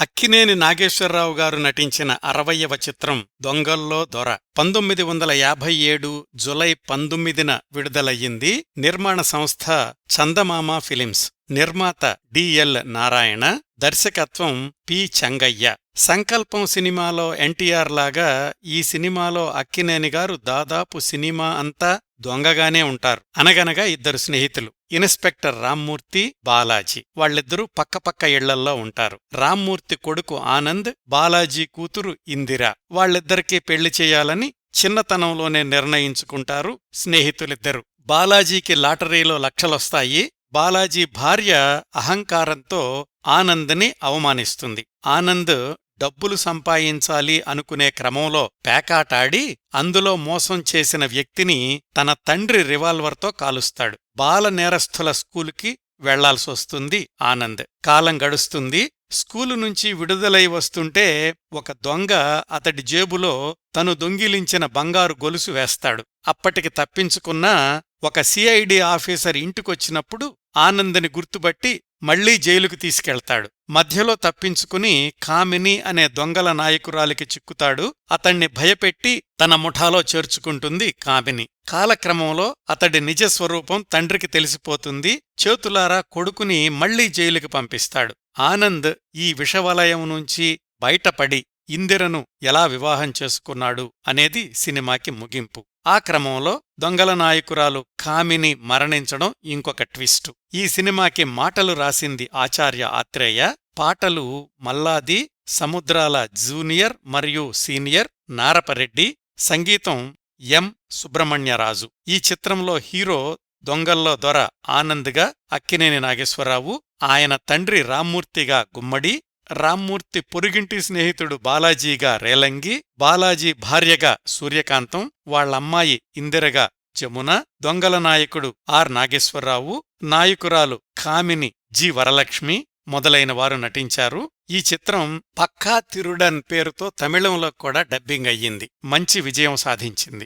అక్కినేని నాగేశ్వరరావు గారు నటించిన అరవయవ చిత్రం దొంగల్లో దొర. పంతొమ్మిది వందల యాభై ఏడు జులై పంతొమ్మిదిన విడుదలయ్యింది నిర్మాణ సంస్థ చందమామ ఫిలిమ్స్. నిర్మాత డిఎల్ నారాయణ దర్శకత్వం పి చంగయ్య. సంకల్పం సినిమాలో ఎన్టీఆర్ లాగా ఈ సినిమాలో అక్కినేని గారు దాదాపు సినిమా అంతా దొంగగానే ఉంటారు. అనగనగా ఇద్దరు స్నేహితులు. ఇన్స్పెక్టర్ రామ్మూర్తి బాలాజీ. వాళ్ళిద్దరూ పక్కపక్క ఇళ్ళల్లో ఉంటారు. రామ్మూర్తి కొడుకు ఆనంద్ బాలాజీ కూతురు ఇందిర. వాళ్ళిద్దరికీ పెళ్ళి చేయాలని చిన్నతనంలోనే నిర్ణయించుకుంటారు స్నేహితులిద్దరు. బాలాజీకి లాటరీలో లక్షలొస్తాయి. బాలాజీ భార్య అహంకారంతో ఆనంద్ని అవమానిస్తుంది. ఆనంద్ డబ్బులు సంపాదించాలి అనుకునే క్రమంలో పేకాటాడి అందులో మోసం చేసిన వ్యక్తిని తన తండ్రి రివాల్వర్తో కాలుస్తాడు. బాల నేరస్థుల స్కూలుకి వెళ్ళాల్సొస్తుంది ఆనంద్. కాలం గడుస్తుంది. స్కూలు నుంచి విడుదలై వస్తుంటే ఒక దొంగ అతడి జేబులో తను దొంగిలించిన బంగారు గొలుసు వేస్తాడు. అప్పటికి తప్పించుకున్న ఒక సిఐడి ఆఫీసర్ ఇంటికొచ్చినప్పుడు ఆనందని గుర్తుబట్టి మళ్ళీ జైలుకు తీసుకెళ్తాడు. మధ్యలో తప్పించుకుని కామిని అనే దొంగల నాయకురాలికి చిక్కుతాడు. అతణ్ణి భయపెట్టి తన ముఠాలో చేర్చుకుంటుంది కామిని. కాలక్రమంలో అతడి నిజస్వరూపం తండ్రికి తెలిసిపోతుంది. చేతులారా కొడుకుని మళ్ళీ జైలుకి పంపిస్తాడు. ఆనంద్ ఈ విషవలయం నుంచి బయటపడి ఇందిరను ఎలా వివాహం చేసుకున్నాడు అనేది సినిమాకి ముగింపు. ఆ క్రమంలో దొంగల నాయకురాలు కామిని మరణించడం ఇంకొక ట్విస్టు. ఈ సినిమాకి మాటలు రాసింది ఆచార్య ఆత్రేయ పాటలు మల్లాది సముద్రాల జూనియర్ మరియు సీనియర్ నారపరెడ్డి సంగీతం ఎం. సుబ్రహ్మణ్యరాజు. ఈ చిత్రంలో హీరో దొంగల్లో దొర ఆనంద్గా అక్కినేని నాగేశ్వరరావు ఆయన తండ్రి రామ్మూర్తిగా గుమ్మడి రామ్మూర్తి పొరుగింటి స్నేహితుడు బాలాజీగా రేలంగి బాలాజీ భార్యగా సూర్యకాంతం వాళ్ళమ్మాయి ఇందిరగా జమున దొంగల నాయకుడు ఆర్ నాగేశ్వరరావు నాయకురాలు కామిని జి వరలక్ష్మి మొదలైన వారు నటించారు. ఈ చిత్రం పక్కా తిరుడన్ పేరుతో తమిళంలో కూడా డబ్బింగ్ అయ్యింది. మంచి విజయం సాధించింది.